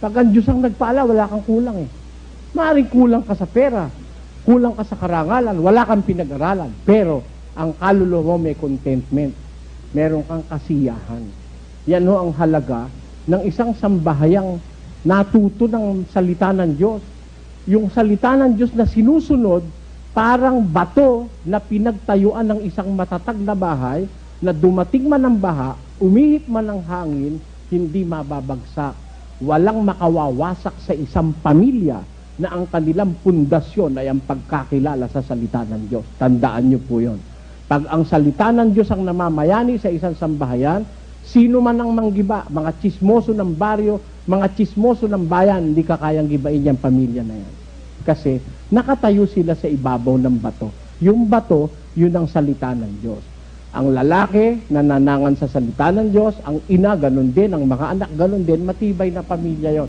Pag ang Diyos ang nagpaala, wala kang kulang eh. Maaring kulang ka sa pera, kulang ka sa karangalan, wala kang pinag-aralan. Pero ang kaluluwa mo may contentment. Meron kang kasiyahan. Yan ho ang halaga ng isang sambahayang natuto ng salita ng Diyos. Yung salita ng Diyos na sinusunod, parang bato na pinagtayuan ng isang matatag na bahay na dumating man ang baha, umihip man ang hangin, hindi mababagsak. Walang makawawasak sa isang pamilya na ang kanilang pundasyon ay ang pagkakilala sa salita ng Diyos. Tandaan niyo po yon. Pag ang salita ng Diyos ang namamayani sa isang sambahayan, sino man ang manggiba, mga chismoso ng baryo, mga chismoso ng bayan, hindi ka kayang gibain yung pamilya na yan. Kasi nakatayo sila sa ibabaw ng bato. Yung bato, yun ang salita ng Diyos. Ang lalaki, nananangan sa salita ng Diyos, ang ina, ganun din, ang mga anak, ganun din, matibay na pamilya yon.